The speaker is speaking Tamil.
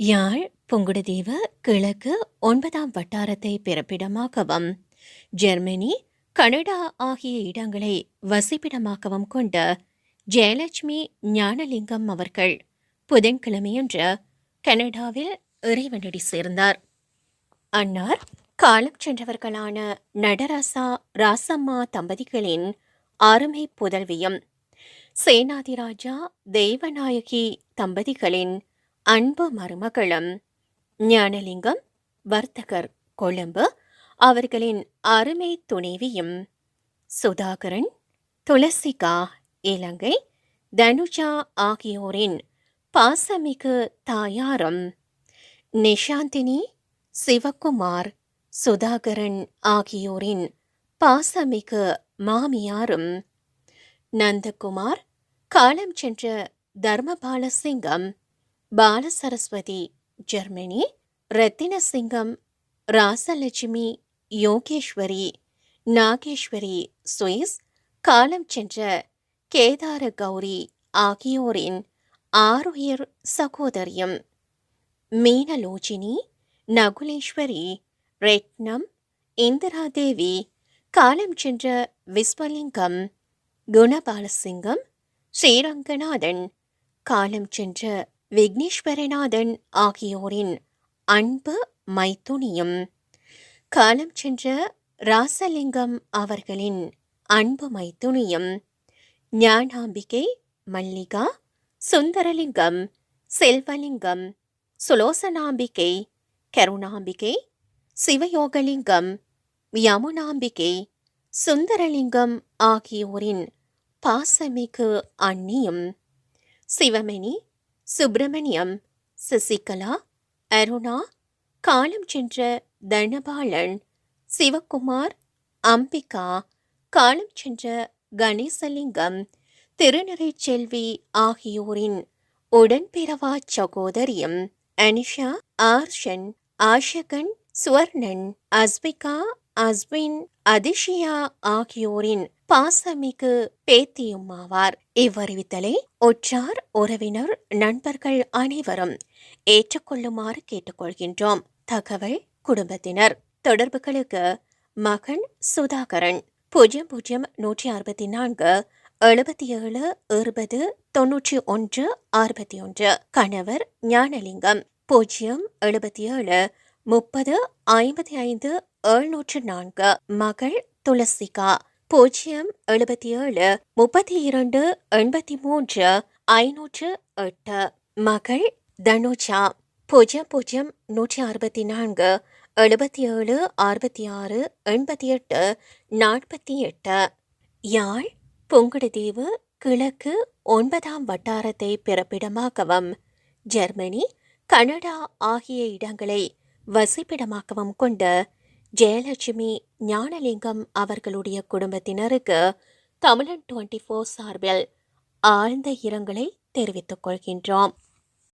யாழ் புங்குடுதீவு கிழக்கு ஒன்பதாம் வட்டாரத்தை பிறப்பிடமாகவும் ஜெர்மனி கனடா ஆகிய இடங்களை வசிப்பிடமாகவும் கொண்ட ஜெயலட்சுமி ஞானலிங்கம் அவர்கள் புதன்கிழமையன்று கனடாவில் இறைவனடி சேர்ந்தார். அன்னார் காலம் சென்றவர்களான நடராசா ராசம்மா தம்பதிகளின் அருமை புதல்வியும் சேனாதிராஜா தெய்வநாயகி தம்பதிகளின் அன்பு மருமகளும் ஞானலிங்கம் வர்த்தகர் கொழும்பு அவர்களின் அருமை துணைவியும் சுதாகரன் துளசிகா இலங்கை தனுஜா ஆகியோரின் பாசமிகு தாயாரும் நிஷாந்தினி சிவகுமார் சுதாகரன் ஆகியோரின் பாசமிகு மாமியாரும் நந்தகுமார் காலம் சென்ற தர்மபாலசிங்கம் பாலசரஸ்வதி ஜெர்மனி ரத்தினசிங்கம் ராசலட்சுமி யோகேஸ்வரி நாகேஸ்வரி சுவிஸ் காலம் சென்ற கேதார கௌரி ஆகியோரின் ஆறுயிர் சகோதரியம். மீனலோச்சினி நகுலேஸ்வரி ரெட்னம் இந்திராதேவி காலம் சென்ற விஸ்வலிங்கம் குணபாலசிங்கம் ஸ்ரீரங்கநாதன் காலம் சென்ற விக்னேஸ்வரநாதன் ஆகியோரின் அன்பு மைத்துனியும். காலம் சென்ற ராசலிங்கம் அவர்களின் அன்பு மைத்துனியும். ஞானாம்பிகை மல்லிகா சுந்தரலிங்கம் செல்வலிங்கம் சுலோசனாம்பிகை கருணாம்பிகை சிவயோகலிங்கம் யமுனாம்பிகை சுந்தரலிங்கம் ஆகியோரின் பாசமிகு அன்னியும். சிவமணி சுப்பிரமணியம் சசிகலா அருணா காலம் சென்ற தனபாலன் சிவகுமார் அம்பிகா காலம் சென்ற கணேசலிங்கம் திருநரை செல்வி ஆகியோரின் உடன்பிறவா சகோதரியும் அனிஷா ஆர்ஷன் ஆஷகன் சுவர்ணன் அஸ்பிகா அஸ்வின் அதிஷியா ஆகியோரின் பாசமிகு பேத்தியும் ஆவார். இவ்வறிவித்தலை ஒற்றார் உறவினர் நண்பர்கள் அனைவரும் ஏற்றுக்கொள்ளுமாறு கேட்டுக்கொள்கின்றோம். தகவல் குடும்பத்தினர். தொடர்புகளுக்கு மகன் சுதாகரன். பூஜ்ஜியம் பூஜ்ஜியம் நூற்றி அறுபத்தி நான்கு எழுபத்தி ஏழு இருபது தொன்னூற்றி ஒன்று அறுபத்தி ஒன்று. கணவர் ஞானலிங்கம். பூஜ்ஜியம் எழுபத்தி ஏழு முப்பது ஐம்பத்தி ஐந்து எழுநூற்று நான்கு. மகள் துளசிகா. பூஜ்ஜியம் எழுபத்தி ஏழு முப்பத்தி இரண்டு எண்பத்தி மூன்று ஐநூற்று எட்டு. மகள் தனுஜா. பூஜ்ஜியம் பூஜ்ஜியம் நூற்றி அறுபத்தி நான்கு எழுபத்தி ஏழு அறுபத்தி ஆறு எண்பத்தி எட்டு நாற்பத்தி எட்டு. யாழ் புங்குடுதீவு கிழக்கு ஒன்பதாம் வட்டாரத்தை பிறப்பிடமாகவும். ஜெர்மனி கனடா ஆகிய இடங்களை வசிப்பிடமாகவும் கொண்ட ஜெயலட்சுமி ஞானலிங்கம் அவர்களுடைய குடும்பத்தினருக்கு தமிழன் டுவெண்ட்டி ஃபோர் சார்பில் ஆழ்ந்த இரங்கலை தெரிவித்துக் கொள்கின்றோம்.